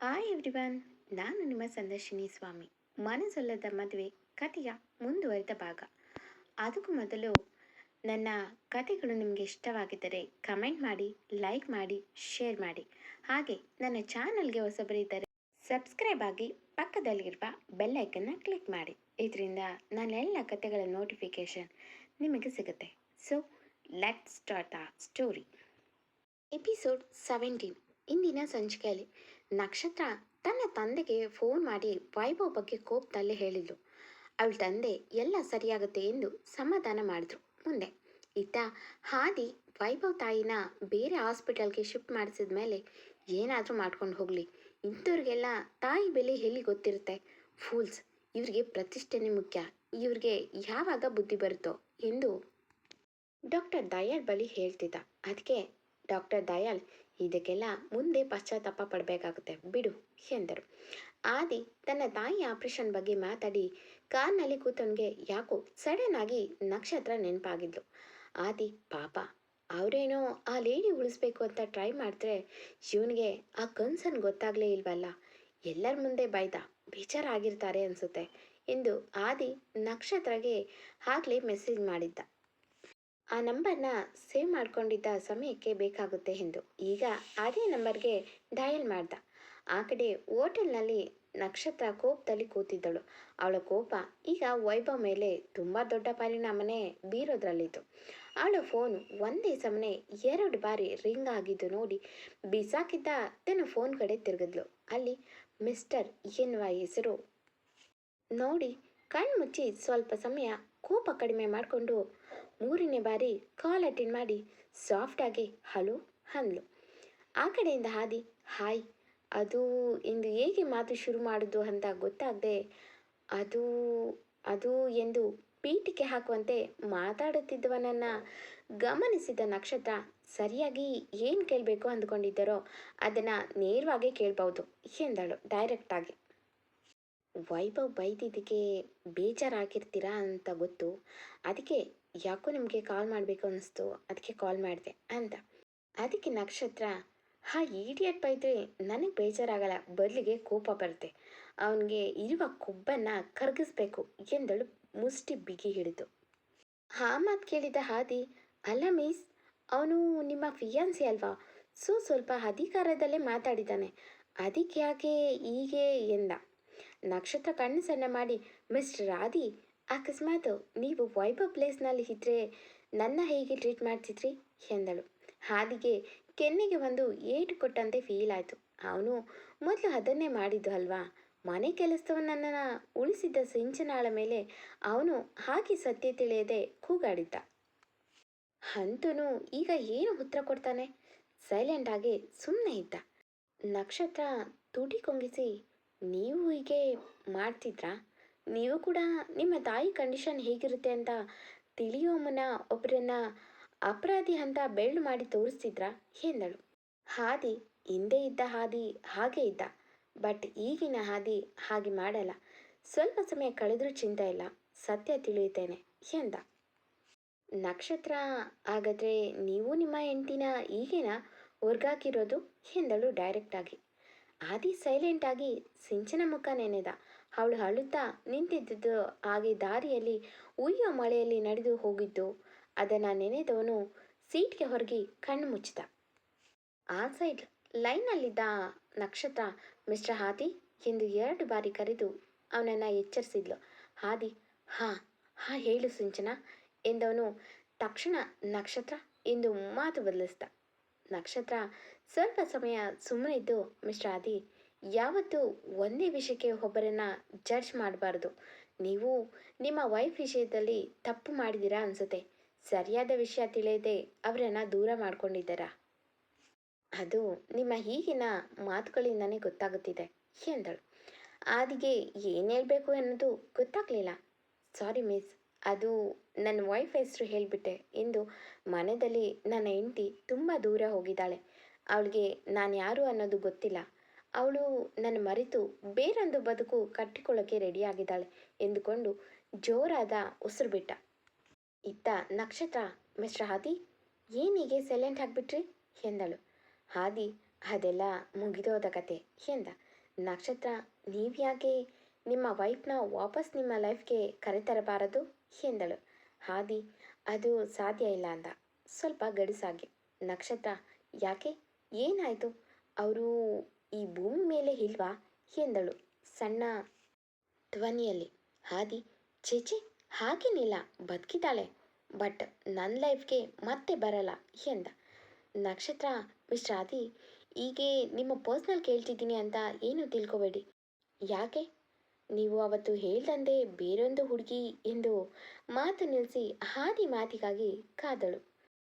Hi everyone ನಾನು ನಿಮ್ಮ ಸಂದರ್ಶಿನಿ ಸ್ವಾಮಿ. ಮನಸೊಲ್ಲದ ಮದುವೆ ಕಥೆಯ ಮುಂದುವರಿದ ಭಾಗ. ಅದಕ್ಕೂ ಮೊದಲು ನನ್ನ ಕಥೆಗಳು ನಿಮಗೆ ಇಷ್ಟವಾಗಿದ್ದರೆ ಕಮೆಂಟ್ ಮಾಡಿ ಲೈಕ್ ಮಾಡಿ ಶೇರ್ ಮಾಡಿ. ಹಾಗೆ ನನ್ನ ಚಾನಲ್ಗೆ ಹೊಸಬರಿದ್ದರೆ ಸಬ್ಸ್ಕ್ರೈಬ್ ಆಗಿ ಪಕ್ಕದಲ್ಲಿರುವ ಬೆಲ್ ಐಕನ್ನ ಕ್ಲಿಕ್ ಮಾಡಿ. ಇದರಿಂದ ನನ್ನ ಎಲ್ಲ ಕಥೆಗಳ ನೋಟಿಫಿಕೇಷನ್ ನಿಮಗೆ ಸಿಗುತ್ತೆ. ಸೊ ಲೆಟ್ ಸ್ಟಾರ್ಟ್ ಆ ಸ್ಟೋರಿ ಎಪಿಸೋಡ್ ಸೆವೆಂಟೀನ್ ಇಂದಿನ ಸಂಚಿಕೆಯಲ್ಲಿ ನಕ್ಷತ್ರ ತನ್ನ ತಂದೆಗೆ ಫೋನ್ ಮಾಡಿ ವೈಭವ್ ಬಗ್ಗೆ ಕೋಪದಲ್ಲಿ ಹೇಳಿದ್ಲು. ಅವಳ ತಂದೆ, ಎಲ್ಲ ಸರಿಯಾಗುತ್ತೆ ಎಂದು ಸಮಾಧಾನ ಮಾಡಿದ್ರು. ಮುಂದೆ, ಇತ್ತ ಹಾದಿ ವೈಭವ್ ತಾಯಿನ ಬೇರೆ ಹಾಸ್ಪಿಟಲ್ಗೆ ಶಿಫ್ಟ್ ಮಾಡಿಸಿದ ಮೇಲೆ ಏನಾದರೂ ಮಾಡ್ಕೊಂಡು ಹೋಗಲಿ. ಇಂಥವ್ರಿಗೆಲ್ಲ ತಾಯಿ ಬೆಲೆ ಎಲ್ಲಿ ಗೊತ್ತಿರುತ್ತೆ? ಫೂಲ್ಸ್ ಇವ್ರಿಗೆ ಪ್ರತಿಷ್ಠೆನೇ ಮುಖ್ಯ. ಇವ್ರಿಗೆ ಯಾವಾಗ ಬುದ್ಧಿ ಬರುತ್ತೋ ಎಂದು ಡಾಕ್ಟರ್ ದಯಾಳ್ ಬಳಿ ಹೇಳ್ತಿದ್ದ. ಅದಕ್ಕೆ ಡಾಕ್ಟರ್ ದಯಾಳ್ ಇದಕ್ಕೆಲ್ಲ ಮುಂದೆ ಪಶ್ಚಾತ್ತಾಪ ಪಡಬೇಕಾಗುತ್ತೆ. ಬಿಡು, ಎಂದರು. ಆದಿ ತನ್ನ ತಾಯಿ ಆಪರೇಷನ್ ಬಗ್ಗೆ ಮಾತಾಡಿ ಕಾರ್ನಲ್ಲಿ ಕೂತವನಿಗೆ ಯಾಕೋ ಸಡನ್ ಆಗಿ ನಕ್ಷತ್ರ ನೆನಪಾಗಿದ್ಲು. ಆದಿ, ಪಾಪ, ಅವರೇನೋ ಆ ಲೇಡಿ ಉಳಿಸ್ಬೇಕು ಅಂತ ಟ್ರೈ ಮಾಡಿದ್ರೆ ಇವನಿಗೆ ಆ ಕನ್ಸನ್ ಗೊತ್ತಾಗಲೇ ಇಲ್ವಲ್ಲ? ಎಲ್ಲರ ಮುಂದೆ ಬೈದ, ಬೇಜಾರಾಗಿರ್ತಾರೆ ಅನಿಸುತ್ತೆ ಎಂದು ಆದಿ ನಕ್ಷತ್ರಗೆ ಆಗಲೇ ಮೆಸೇಜ್ ಮಾಡಿದ್ದ. ಆ ನಂಬರ್ನ ಸೇವ್ ಮಾಡಿಕೊಂಡಿದ್ದ ಸಮಯಕ್ಕೆ ಬೇಕಾಗುತ್ತೆ ಎಂದು. ಈಗ ಅದೇ ನಂಬರ್ಗೆ ಡಯಲ್ ಮಾಡ್ದ. ಆ ಕಡೆ ಹೋಟೆಲ್ನಲ್ಲಿ ನಕ್ಷತ್ರ ಕೋಪದಲ್ಲಿ ಕೂತಿದ್ದಳು. ಅವಳ ಕೋಪ ಈಗ ವೈಭವ ಮೇಲೆ ತುಂಬ ದೊಡ್ಡ ಪರಿಣಾಮನೇ ಬೀರೋದ್ರಲ್ಲಿತ್ತು. ಅವಳ ಫೋನ್ ಒಂದೇ ಸಮನೆ ಎರಡು ಬಾರಿ ರಿಂಗ್ ಆಗಿದ್ದು ನೋಡಿ ಬಿಸಾಕಿದ್ದ ತನ್ನ ಫೋನ್ ಕಡೆ ತಿರುಗಿದ್ಲು. ಅಲ್ಲಿ ಮಿಸ್ಟರ್ ಎನ್ನುವ ಹೆಸರು ನೋಡಿ ಕಣ್ಮುಚ್ಚಿ ಸ್ವಲ್ಪ ಸಮಯ ಕೋಪ ಕಡಿಮೆ ಮಾಡಿಕೊಂಡು ಮೂರನೇ ಬಾರಿ ಕಾಲ್ ಅಟೆಂಡ್ ಮಾಡಿ ಸಾಫ್ಟಾಗಿ ಹಲೋ ಅಂದ್ಲು ಆ ಕಡೆಯಿಂದ ಹಾದಿ ಹಾಯ್ ಅದು ಇಂದು ಹೇಗೆ ಮಾತು ಶುರು ಮಾಡೋದು ಅಂತ ಗೊತ್ತಾಗದೆ, ಅದು ಅದು ಎಂದು ಪೀಠಿಕೆ ಹಾಕುವಂತೆ ಮಾತಾಡುತ್ತಿದ್ದವನನ್ನು ಗಮನಿಸಿದ ನಕ್ಷತ್ರ ಸರಿಯಾಗಿ ಏನು ಕೇಳಬೇಕು ಅಂದ್ಕೊಂಡಿದ್ದಾರೋ ಅದನ್ನು ನೇರವಾಗಿ ಕೇಳ್ಬೋದು ಎಂದಳು ಡೈರೆಕ್ಟಾಗಿ ವೈಭವ್ ಬೈದಿದ್ದಕ್ಕೆ ಬೇಜಾರಾಗಿರ್ತೀರಾ ಅಂತ ಗೊತ್ತು, ಅದಕ್ಕೆ ಯಾಕೋ ನಿಮಗೆ ಕಾಲ್ ಮಾಡಬೇಕು ಅನ್ನಿಸ್ತು ಅದಕ್ಕೆ ಕಾಲ್ ಮಾಡಿದೆ ಅಂತ. ಅದಕ್ಕೆ ನಕ್ಷತ್ರ, ಹಾ ಈಡಿಯಟ್ ಬೈದ್ರೆ ನನಗೆ ಬೇಜಾರಾಗಲ್ಲ ಬದಲಿಗೆ ಕೋಪ ಬರುತ್ತೆ. ಅವನಿಗೆ ಇರುವ ಕೊಬ್ಬನ್ನು ಕರಗಿಸ್ಬೇಕು, ಎಂದಳು ಮುಷ್ಟಿ ಬಿಗಿ ಹಿಡಿದು. ಹಾ, ಮಾತು ಕೇಳಿದ ಹಾದಿ. ಅಲ್ಲ ಮೀಸ್, ಅವನು ನಿಮ್ಮ ಫಿಯಾನ್ಸಿ ಅಲ್ವಾ? ಸೊ, ಸ್ವಲ್ಪ ಅಧಿಕಾರದಲ್ಲೇ ಮಾತಾಡಿದ್ದಾನೆ ಅದಕ್ಕೆ ಯಾಕೆ ಹೀಗೆ ಎಂದ. ನಕ್ಷತ್ರ ಕಣ್ಣು ಸಣ್ಣ ಮಾಡಿ, ಮಿಸ್ಟರ್ ಆದಿ ಅಕಸ್ಮಾತ್ ನೀವು ವೈಭವ್ ಪ್ಲೇಸ್ನಲ್ಲಿ ಇದ್ದರೆ ನನ್ನ ಹೇಗೆ ಟ್ರೀಟ್ ಮಾಡ್ತಿದ್ರಿ? ಎಂದಳು. ಹಾದಿಗೆ ಕೆನ್ನೆಗೆ ಒಂದು ಏಟು ಕೊಟ್ಟಂತೆ ಫೀಲ್ ಆಯಿತು. ಅವನು ಮೊದಲು ಅದನ್ನೇ ಮಾಡಿದ್ದು ಅಲ್ವಾ? ಮನೆ ಕೆಲಸವನ್ನ ಉಳಿಸಿದ್ದ ಸಿಂಚನಾಳ ಮೇಲೆ ಅವನು ಹಾಕಿ ಸತ್ಯ ತಿಳಿಯದೆ ಕೂಗಾಡಿದ್ದ. ಅಂತೂ ಈಗ ಏನು ಉತ್ತರ ಕೊಡ್ತಾನೆ? ಸೈಲೆಂಟ್ ಆಗಿ ಸುಮ್ಮನೆ ಇದ್ದ. ನಕ್ಷತ್ರ ತುಟಿ ಕೊಂಗಿಸಿ ನೀವು ಹೀಗೆ ಮಾಡ್ತಿದ್ರಾ? ನೀವು ಕೂಡ ನಿಮ್ಮ ತಾಯಿ ಕಂಡೀಷನ್ ಹೇಗಿರುತ್ತೆ ಅಂತ ತಿಳಿಯೋ ಮುನ್ನ ಒಬ್ಬರನ್ನ ಅಪರಾಧಿ ಅಂತ ಬೆಳ್ಳು ಮಾಡಿ ತೋರಿಸ್ತಿದ್ರಾ? ಎಂದಳು. ಹಾದಿ ಹಿಂದೆ ಇದ್ದ ಹಾದಿ ಹಾಗೆ ಇದ್ದ. ಬಟ್ ಈಗಿನ ಹಾದಿ ಹಾಗೆ ಮಾಡಲ್ಲ. ಸ್ವಲ್ಪ ಸಮಯ ಕಳೆದರೂ ಚಿಂತೆ ಇಲ್ಲ. ಸತ್ಯ ತಿಳಿಯುತ್ತೇನೆ ಎಂದ. ನಕ್ಷತ್ರ ಹಾಗಾದರೆ ನೀವು ನಿಮ್ಮ ಹೆಂಡತಿನ ಈಗಿನ ಹೊರ್ಗಾಕಿರೋದು ಎಂದಳು ಡೈರೆಕ್ಟಾಗಿ ಆದಿ ಸೈಲೆಂಟಾಗಿ ಸಿಂಚನ ಮುಖ ನೆನೆದ ಅವಳು ಅಳುತ್ತಾ ನಿಂತಿದ್ದುದು ಹಾಗೆ ದಾರಿಯಲ್ಲಿ ಉಯ್ಯೋ ಮಳೆಯಲ್ಲಿ ನಡೆದು ಹೋಗಿದ್ದು, ಅದನ್ನು ನೆನೆದವನು ಸೀಟ್ಗೆ ಹೊರಗಿ ಕಣ್ಣು ಮುಚ್ಚಿದ. ಆ ಸೈಡ್ ಲೈನ್ನಲ್ಲಿದ್ದ ನಕ್ಷತ್ರ ಮಿಸ್ಟರ್ ಹಾದಿ ಎಂದು ಎರಡು ಬಾರಿ ಕರೆದು ಅವನನ್ನು ಎಚ್ಚರಿಸಿದ್ಲು. ಹಾದಿ, ಹಾ ಹಾ ಹೇಳು ಸಿಂಚನ ಎಂದವನು ತಕ್ಷಣ ನಕ್ಷತ್ರ ಎಂದು ಮಾತು ಬದಲಿಸ್ದ. ನಕ್ಷತ್ರ ಸ್ವಲ್ಪ ಸಮಯ ಸುಮ್ಮನೆ ಇದ್ದು ಮಿಸ್ಟರ್ ಆದಿ ಯಾವತ್ತೂ ಒಂದೇ ವಿಷಯಕ್ಕೆ ಒಬ್ಬರನ್ನು ಜಡ್ಜ್ ಮಾಡಬಾರ್ದು. ನೀವು ನಿಮ್ಮ ವೈಫ್ ವಿಷಯದಲ್ಲಿ ತಪ್ಪು ಮಾಡಿದ್ದೀರಾ ಅನಿಸುತ್ತೆ. ಸರಿಯಾದ ವಿಷಯ ತಿಳಿಯದೆ ಅವರನ್ನು ದೂರ ಮಾಡ್ಕೊಂಡಿದ್ದೀರಾ? ಅದು ನಿಮ್ಮ ಈಗಿನ ಮಾತುಗಳಿಂದನೇ ಗೊತ್ತಾಗುತ್ತಿದೆ, ಎಂದಳು. ಆದಿಗೆ ಏನು ಹೇಳಬೇಕು ಅನ್ನೋದು ಗೊತ್ತಾಗಲಿಲ್ಲ. ಸಾರಿ ಮಿಸ್ ಅದು ನನ್ನ ವೈಫ್ ಹೆಸರು ಹೇಳಿಬಿಟ್ಟೆ ಎಂದು ಮನೆಯಲ್ಲಿ ನನ್ನ ಹೆಂಡತಿ ತುಂಬ ದೂರ ಹೋಗಿದ್ದಾಳೆ. ಅವಳಿಗೆ ನಾನು ಯಾರು ಅನ್ನೋದು ಗೊತ್ತಿಲ್ಲ. ಅವಳು ನನ್ನ ಮರೆತು ಬೇರೊಂದು ಬದುಕು ಕಟ್ಟಿಕೊಳ್ಳೋಕೆ ರೆಡಿಯಾಗಿದ್ದಾಳೆ ಎಂದುಕೊಂಡು ಜೋರಾದ ಉಸಿರು ಬಿಟ್ಟ. ಇತ್ತ ನಕ್ಷತ್ರ, ಮಿಸ್ಟರ್ ಹಾದಿ ಏನೀಗೆ ಸೈಲೆಂಟ್ ಆಗಿಬಿಟ್ರಿ? ಎಂದಳು. ಹಾದಿ, ಅದೆಲ್ಲ ಮುಗಿದೋದ ಕತೆ ಎಂದ. ನಕ್ಷತ್ರ ನೀವ್ಯಾಕೆ ನಿಮ್ಮ ವೈಫ್ನ ವಾಪಸ್ ನಿಮ್ಮ ಲೈಫ್ಗೆ ಕರೆತರಬಾರದು ಎಂದಳು. ಹಾದಿ, ಅದು ಸಾಧ್ಯ ಇಲ್ಲ ಅಂದ. ಸ್ವಲ್ಪ ಗಡಿಸಾಗಿ ನಕ್ಷತ್ರ, ಯಾಕೆ? ಏನಾಯಿತು? ಅವರು ಈ ಭೂಮಿ ಮೇಲೆ ಇಲ್ವಾ? ಎಂದಳು ಸಣ್ಣ ಧ್ವನಿಯಲ್ಲಿ. ಹಾದಿ ಚೇಚೆ ಹಾಗೇನಿಲ್ಲ ಬದುಕಿದ್ದಾಳೆ. ಬಟ್ ನನ್ನ ಲೈಫ್ಗೆ ಮತ್ತೆ ಬರಲ್ಲ ಎಂದ. ನಕ್ಷತ್ರ ಮಿಶ್ರಾದಿ ಹೀಗೆ ನಿಮ್ಮ ಪರ್ಸ್ನಲ್ ಕೇಳ್ತಿದ್ದೀನಿ ಅಂತ ಏನು ತಿಳ್ಕೊಬೇಡಿ. ಯಾಕೆ? ನೀವು ಅವತ್ತು ಹೇಳ್ದಂದೆ ಬೇರೊಂದು ಹುಡುಗಿ ಎಂದು ಮಾತು ನಿಲ್ಲಿಸಿ ಹಾದಿ ಮಾತಿಗಾಗಿ ಕಾದಳು.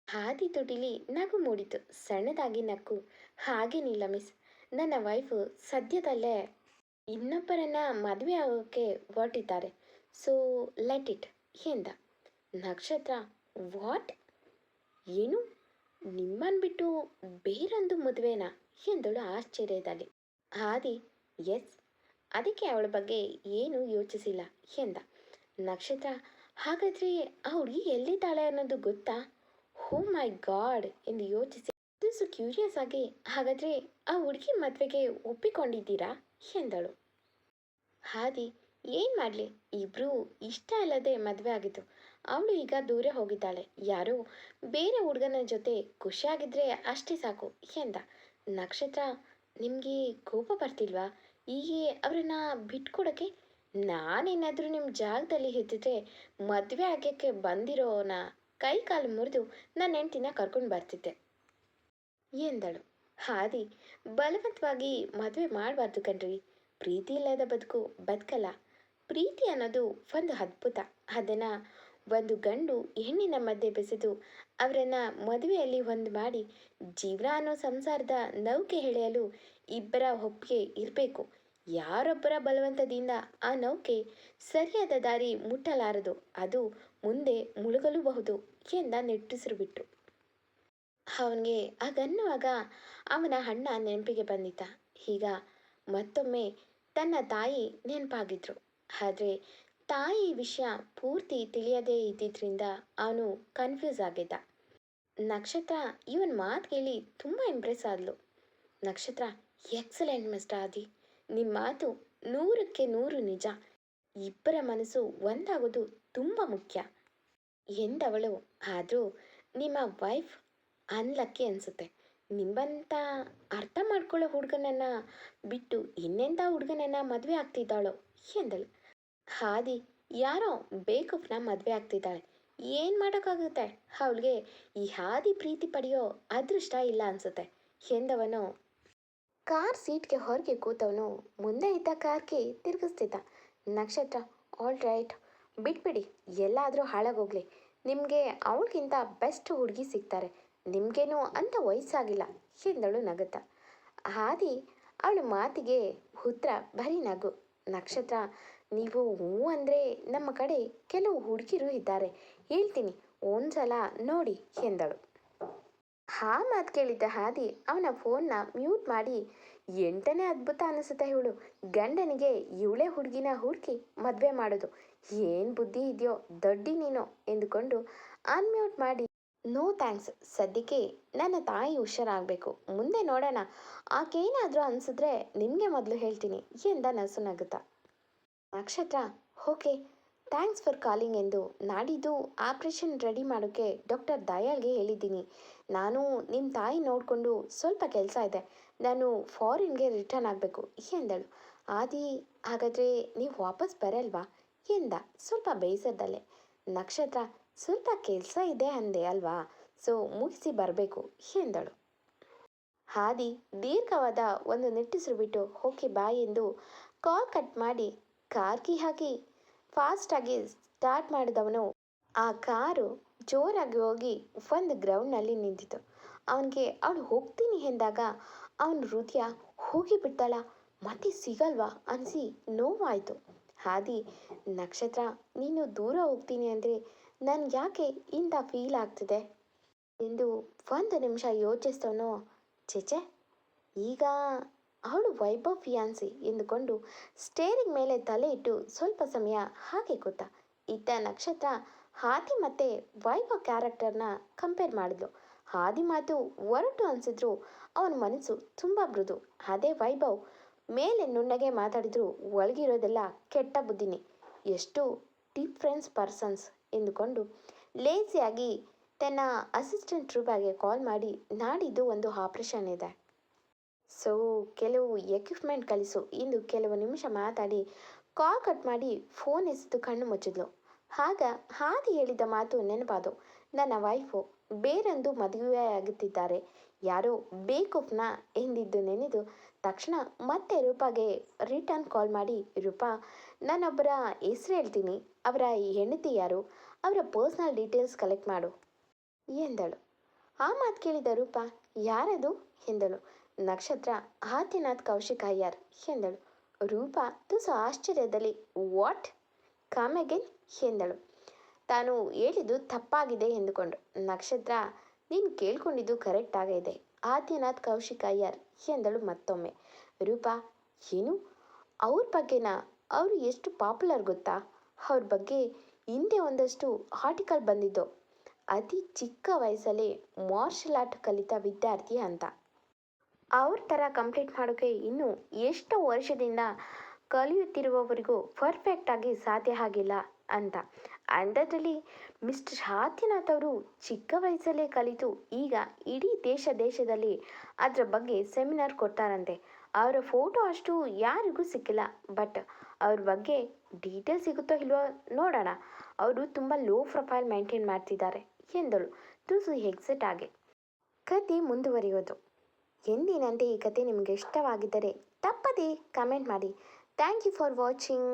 ಹಾದಿ ತುಟಿಲಿ ನಗು ಮೂಡಿತು. ಸಣ್ಣದಾಗಿ ನಕ್ಕು. ಹಾಗೇನಿಲ್ಲ ಮಿಸ್. ನನ್ನ ವೈಫು ಸದ್ಯದಲ್ಲೇ ಇನ್ನೊಬ್ಬರನ್ನ ಮದುವೆ ಆಗೋಕ್ಕೆ ಹೊರಟಿದ್ದಾರೆ. ಸೊ ಲೆಟ್ ಇಟ್ ಎಂದ. ನಕ್ಷತ್ರ ವಾಟ್ ಏನು? ನಿಮ್ಮನ್ನು ಬಿಟ್ಟು ಬೇರೊಂದು ಮದುವೆನಾ? ಎಂದಳು ಆಶ್ಚರ್ಯದಲ್ಲಿ. ಹಾದಿ ಎಸ್ ಅದಕ್ಕೆ ಅವಳ ಬಗ್ಗೆ ಏನು ಯೋಚಿಸಿಲ್ಲ. ಎಂದ. ನಕ್ಷತ್ರ, ಹಾಗಾದ್ರೆ ಹುಡುಗಿ ಎಲ್ಲಿದ್ದಾಳೆ ಅನ್ನೋದು ಗೊತ್ತಾ? ಹೋ ಮೈ ಗಾಡ್ ಎಂದು ಯೋಚಿಸಿ ತುಸು ಕ್ಯೂರಿಯಸ್ ಆಗಿ, ಹಾಗಾದರೆ ಆ ಹುಡುಗಿ ಮದುವೆಗೆ ಒಪ್ಪಿಕೊಂಡಿದ್ದೀರಾ? ಎಂದಳು. ಹಾದಿ, ಏನು ಮಾಡಲಿ? ಇಬ್ಬರೂ ಇಷ್ಟ ಇಲ್ಲದೆ ಮದುವೆ ಆಗಿತ್ತು ಅವಳು ಈಗ ದೂರ ಹೋಗಿದ್ದಾಳೆ. ಯಾರೋ ಬೇರೆ ಹುಡುಗನ ಜೊತೆ ಖುಷಿಯಾಗಿದ್ರೆ ಅಷ್ಟೇ ಸಾಕು, ಎಂದ. ನಕ್ಷತ್ರ, ನಿಮಗೆ ಕೋಪ ಬರ್ತಿಲ್ವಾ? ಹೀಗೆ ಅವರನ್ನ ಬಿಟ್ಕೊಡೋಕ್ಕೆ? ನಾನೇನಾದರೂ ನಿಮ್ಮ ಜಾಗದಲ್ಲಿ ಇದ್ದಿದ್ರೆ ಮದುವೆ ಆಗೋಕ್ಕೆ ಬಂದಿರೋನ ಕೈ ಕಾಲು ಮುರಿದು ನನ್ನ ಹೆಂಡ್ತಿನ ಕರ್ಕೊಂಡು ಬರ್ತಿದ್ದೆ. ಎಂದಳು. ಹಾದಿ, ಬಲವಂತವಾಗಿ ಮದುವೆ ಮಾಡಬಾರ್ದು ಕಣ್ರಿ. ಪ್ರೀತಿ ಇಲ್ಲದ ಬದುಕು, ಬದುಕಲ್ಲ. ಪ್ರೀತಿ ಅನ್ನೋದು ಒಂದು ಅದ್ಭುತ. ಅದನ್ನು ಒಂದು ಗಂಡು ಹೆಣ್ಣಿನ ಮಧ್ಯೆ ಬೆಸೆದು ಅವರನ್ನು ಮದುವೆಯಲ್ಲಿ ಒಂದು ಮಾಡಿ ಜೀವನ ಅನ್ನೋ ಸಂಸಾರದ ನೌಕೆ ಎಳೆಯಲು ಇಬ್ಬರ ಒಪ್ಪಿಗೆ ಇರಬೇಕು. ಯಾರೊಬ್ಬರ ಬಲವಂತದಿಂದ ಆ ನೌಕೆ ಸರಿಯಾದ ದಾರಿ ಮುಟ್ಟಲಾರದು, ಅದು ಮುಂದೆ ಮುಳುಗಲೂಬಹುದು ಎಂದ ನೆಟ್ಟುಸಿರು ಬಿಟ್ಟು ಅವನಿಗೆ ಹಾಗನ್ನುವಾಗ ಅವನ ಅಣ್ಣ ನೆನಪಿಗೆ ಬಂದಿದ್ದ. ಈಗ ಮತ್ತೊಮ್ಮೆ ತನ್ನ ತಾಯಿ ನೆನಪಾಗಿದ್ರು. ಆದರೆ ತಾಯಿ ವಿಷಯ ಪೂರ್ತಿ ತಿಳಿಯದೇ ಇದ್ದಿದ್ದರಿಂದ ಅವನು ಕನ್ಫ್ಯೂಸ್ ಆಗಿದ್ದ. ನಕ್ಷತ್ರ ಇವನ್ ಮಾತು ಕೇಳಿ ತುಂಬ ಇಂಪ್ರೆಸ್ ಆದ್ಲು. ನಕ್ಷತ್ರ ಎಕ್ಸಲೆಂಟ್ ಮಿಸ್ಟರ್ ಆದಿ. ನಿಮ್ಮ ಮಾತು ನೂರಕ್ಕೆ ನೂರು ನಿಜ. ಇಬ್ಬರ ಮನಸ್ಸು ಒಂದಾಗೋದು ತುಂಬ ಮುಖ್ಯ. ಎಂದವಳು. ಆದರೂ ನಿಮ್ಮ ವೈಫ್ ಅನ್ಲಕ್ಕಿ ಅನಿಸುತ್ತೆ. ನಿಮ್ಮಂತ ಅರ್ಥ ಮಾಡ್ಕೊಳ್ಳೋ ಹುಡುಗನನ್ನ ಬಿಟ್ಟು ಇನ್ನೆಂಥ ಹುಡುಗನನ್ನ ಮದುವೆ ಆಗ್ತಿದ್ದಾಳೋ ಎಂದಳು. ಹಾದಿ, ಯಾರೋ ಬೇಕೂಫ್ನ ಮದುವೆ ಆಗ್ತಿದ್ದಾಳೆ. ಏನು ಮಾಡೋಕ್ಕಾಗುತ್ತೆ? ಅವಳಿಗೆ ಈ ಹಾದಿ ಪ್ರೀತಿ ಪಡೆಯೋ ಅದೃಷ್ಟ ಇಲ್ಲ ಅನಿಸುತ್ತೆ ಎಂದವನು. ಕಾರ್ ಸೀಟ್ಗೆ ಹೊರಗೆ ಕೂತವನು ಮುಂದೆ ಇದ್ದ ಕಾರ್ಗೆ ತಿರುಗಿಸ್ತಿದ್ದ. ನಕ್ಷತ್ರ ಆಲ್ ರೈಟ್ ಬಿಟ್ಬಿಡಿ, ಎಲ್ಲಾದರೂ ಹಾಳಾಗೋಗ್ಲಿ ನಿಮಗೆ ಅವಳಿಗಿಂತ ಬೆಸ್ಟ್ ಹುಡುಗಿ ಸಿಗ್ತಾರೆ. ನಿಮಗೇನು ಅಂತ ವಯಸ್ಸಾಗಿಲ್ಲ ಎಂದಳು ನಗುತ್ತ. ಹಾದಿ ಅವಳ ಮಾತಿಗೆ ಉತ್ತರ, ಬರೀ ನಗು. ನಕ್ಷತ್ರ, ನೀವು ಹ್ಞೂ ಅಂದರೆ ನಮ್ಮ ಕಡೆ ಕೆಲವು ಹುಡುಗಿರು ಇದ್ದಾರೆ. ಹೇಳ್ತೀನಿ, ಒಂದ್ಸಲ ನೋಡಿ, ಎಂದಳು. ಹಾ ಮಾತು ಕೇಳಿದ್ದ ಹಾದಿ ಅವನ ಫೋನ್ನ ಮ್ಯೂಟ್ ಮಾಡಿ, ಎಂಟನೇ ಅದ್ಭುತ ಅನಿಸುತ್ತೆ ಇವಳು. ಗಂಡನಿಗೆ ಇವಳೇ ಹುಡುಗಿನ ಹುಡುಕಿ ಮದುವೆ ಮಾಡೋದು. ಏನು ಬುದ್ಧಿ ಇದೆಯೋ, ದೊಡ್ಡಿ ನೀನು, ಎಂದುಕೊಂಡು ಅನ್ಮ್ಯೂಟ್ ಮಾಡಿ ನೋ ಥ್ಯಾಂಕ್ಸ್ ಸದ್ಯಕ್ಕೆ ನನ್ನ ತಾಯಿ ಹುಷಾರಾಗಬೇಕು. ಮುಂದೆ ನೋಡೋಣ. ಆಕೇನಾದರೂ ಅನಿಸಿದ್ರೆ ನಿಮಗೆ ಮೊದಲು ಹೇಳ್ತೀನಿ ಎಂದ ನಸು ನಗುತ್ತಾ. ನಕ್ಷತ್ರ, ಓಕೆ. ಥ್ಯಾಂಕ್ಸ್ ಫಾರ್ ಕಾಲಿಂಗ್ ಎಂದು ನಾಡಿದ್ದು ಆಪ್ರೇಷನ್ ರೆಡಿ ಮಾಡೋಕ್ಕೆ ಡಾಕ್ಟರ್ ದಯಾಳ್ಗೆ ಹೇಳಿದ್ದೀನಿ. ನಾನು ನಿಮ್ಮ ತಾಯಿ ನೋಡಿಕೊಂಡು ಸ್ವಲ್ಪ ಕೆಲಸ ಇದೆ. ನಾನು ಫಾರಿನ್ಗೆ ರಿಟರ್ನ್ ಆಗಬೇಕು ಎಂದಳು. ಆದಿ, ಹಾಗಾದರೆ ನೀವು ವಾಪಸ್ ಬರಲ್ವಾ ಎಂದ ಸ್ವಲ್ಪ ಬೇಸರದಲ್ಲೇ. ನಕ್ಷತ್ರ ಸ್ವಲ್ಪ ಕೆಲಸ ಇದೆ ಅಂದೆ ಅಲ್ವಾ? ಸೊ ಮುಗಿಸಿ ಬರಬೇಕು, ಎಂದಳು. ಹಾದಿ ದೀರ್ಘವಾದ ಒಂದು ನಿಟ್ಟುಸಿರು ಬಿಟ್ಟು ಹೋಗಿ ಬಾಯ್ ಎಂದು ಕಾಲ್ ಕಟ್ ಮಾಡಿ ಕಾರ್ ಕಿ ಹಾಕಿ ಫಾಸ್ಟಾಗಿ ಸ್ಟಾರ್ಟ್ ಮಾಡಿದವನು. ಆ ಕಾರು ಜೋರಾಗಿ ಹೋಗಿ ಒಂದು ಗ್ರೌಂಡ್ನಲ್ಲಿ ನಿಂತಿತು ಅವನಿಗೆ, ಅವಳು ಹೋಗ್ತೀನಿ, ಎಂದಾಗ ಅವನ ಹೃದಯ ಹೋಗಿಬಿಡ್ತಾಳ ಮತ್ತೆ ಸಿಗಲ್ವಾ ಅನಿಸಿ ನೋವಾಯಿತು. ಹಾದಿ ನಕ್ಷತ್ರ, ನೀನು ದೂರ ಹೋಗ್ತೀನಿ ಅಂದರೆ ನನ್ಗೆ ಯಾಕೆ ಇಂಥ ಫೀಲ್ ಆಗ್ತಿದೆ? ಎಂದು ಒಂದು ನಿಮಿಷ ಯೋಚಿಸ್ತವನು ಚೇಚೆ ಈಗ ಅವಳು ವೈಭವ್ ಫಿಯಾನ್ಸಿ ಎಂದುಕೊಂಡು ಸ್ಟೇರಿಂಗ್ ಮೇಲೆ ತಲೆ ಇಟ್ಟು ಸ್ವಲ್ಪ ಸಮಯ ಹಾಗೆ ಕೂತ. ಇತ್ತ ನಕ್ಷತ್ರ ಹಾದಿ ಮತ್ತು ವೈಭವ್ ಕ್ಯಾರೆಕ್ಟರ್ನ ಕಂಪೇರ್ ಮಾಡಿದ್ಲು. ಹಾದಿ ಮಾತು ಒರಟು ಅನಿಸಿದ್ರು, ಅವನ ಮನಸ್ಸು ತುಂಬ ಮೃದು. ಅದೇ ವೈಭವ್ ಮೇಲೆ ನುಣ್ಣಗೆ ಮಾತಾಡಿದ್ರು, ಒಳಗಿರೋದೆಲ್ಲ ಕೆಟ್ಟ ಬುದ್ಧಿನಿ. ಎಷ್ಟು ಡಿಫ್ರೆನ್ಸ್ ಪರ್ಸನ್ಸ್ ಎಂದುಕೊಂಡು ಲೇಸಿಯಾಗಿ ತನ್ನ ಅಸಿಸ್ಟೆಂಟ್ ರೂಪಾಗೆ ಕಾಲ್ ಮಾಡಿ, ನಾಡಿದ್ದು ಒಂದು ಆಪ್ರೇಷನ್ ಇದೆ. ಸೊ, ಕೆಲವು ಎಕ್ವಿಪ್ಮೆಂಟ್ ಕಳಿಸು. ಎಂದು ಕೆಲವು ನಿಮಿಷ ಮಾತಾಡಿ, ಕಾಲ್ ಕಟ್ ಮಾಡಿ ಫೋನ್ ಎಸೆದು ಕಣ್ಣು ಮುಚ್ಚಿದ್ಲು. ಆಗ ಹಾದಿ ಹೇಳಿದ ಮಾತು ನೆನಪಾದವು. ನನ್ನ ವೈಫು ಬೇರೊಂದು ಮದುವೆಯಾಗುತ್ತಿದ್ದಾರೆ. ಯಾರೋ ಬೇಕೂಫ್ನ ಎಂದಿದ್ದು ನೆನೆದು ತಕ್ಷಣ ಮತ್ತೆ ರೂಪಾಗೆ ರಿಟರ್ನ್ ಕಾಲ್ ಮಾಡಿ, ರೂಪಾ, ನಾನೊಬ್ಬರ ಹೆಸರು ಹೇಳ್ತೀನಿ. ಅವರ ಹೆಂಡತಿ ಯಾರು? ಅವರ ಪರ್ಸ್ನಲ್ ಡೀಟೇಲ್ಸ್ ಕಲೆಕ್ಟ್ ಮಾಡು. ಎಂದಳು. ಆ ಮಾತು ಕೇಳಿದ ರೂಪಾ, ಯಾರದು? ಎಂದಳು. ನಕ್ಷತ್ರ ಆದ್ಯನಾಥ್ ಕೌಶಿಕ್ ಅಯ್ಯರ್. ಎಂದಳು. ರೂಪಾ, ತುಸು ಆಶ್ಚರ್ಯದಲ್ಲಿ ವಾಟ್ ಕಾಮ್ ಅಗೇನ್ ಎಂದಳು. ತಾನು ಹೇಳಿದ್ದು ತಪ್ಪಾಗಿದೆ ಎಂದುಕೊಂಡು ನಕ್ಷತ್ರ, ನೀನು ಕೇಳ್ಕೊಂಡಿದ್ದು ಕರೆಕ್ಟ್ ಆಗಿದೆ ಆದ್ಯನಾಥ್ ಕೌಶಿಕ್ ಅಯ್ಯರ್ ಎಂದಳು ಮತ್ತೊಮ್ಮೆ. ರೂಪ, ಏನು? ಅವ್ರ ಬಗ್ಗೆನಾ? ಅವರು ಎಷ್ಟು ಪಾಪ್ಯುಲರ್ ಗೊತ್ತಾ? ಅವ್ರ ಬಗ್ಗೆ ಹಿಂದೆ ಒಂದಷ್ಟು ಆರ್ಟಿಕಲ್ ಬಂದಿದ್ದು. ಅತಿ ಚಿಕ್ಕ ವಯಸ್ಸಲ್ಲೇ ಮಾರ್ಷಲ್ ಆರ್ಟ್ ಕಲಿತ ವಿದ್ಯಾರ್ಥಿ ಅಂತ. ಅವ್ರ ಥರ ಕಂಪ್ಲೀಟ್ ಮಾಡೋಕ್ಕೆ ಇನ್ನೂ ಎಷ್ಟೋ ವರ್ಷದಿಂದ ಕಲಿಯುತ್ತಿರುವವರಿಗೂ ಪರ್ಫೆಕ್ಟಾಗಿ ಸಾಧ್ಯ ಆಗಿಲ್ಲ ಅಂತ. ಅಂಥದ್ರಲ್ಲಿ ಮಿಸ್ಟರ್ ಹಾತಿನಾಥ್ ಅವರು ಚಿಕ್ಕ ವಯಸ್ಸಲ್ಲೇ ಕಲಿತು ಈಗ ಇಡೀ ದೇಶ ದೇಶದಲ್ಲಿ ಅದರ ಬಗ್ಗೆ ಸೆಮಿನಾರ್ ಕೊಡ್ತಾರಂತೆ. ಅವರ ಫೋಟೋ ಅಷ್ಟು ಯಾರಿಗೂ ಸಿಕ್ಕಿಲ್ಲ, ಬಟ್ ಅವ್ರ ಬಗ್ಗೆ ಡೀಟೇಲ್ ಸಿಗುತ್ತೋ ಇಲ್ವೋ ನೋಡೋಣ. ಅವರು ತುಂಬ ಲೋ ಪ್ರೊಫೈಲ್ ಮೇಂಟೈನ್ ಮಾಡ್ತಿದ್ದಾರೆ, ಎಂದಳು. ತುಸು ಎಕ್ಸಿಟ್ ಆಗಿ. ಕತೆ ಮುಂದುವರಿಯೋದು. ಎಂದಿನಂತೆ ಈ ಕತೆ ನಿಮಗೆ ಇಷ್ಟವಾಗಿದ್ದರೆ ತಪ್ಪದೇ ಕಮೆಂಟ್ ಮಾಡಿ. Thank you for watching.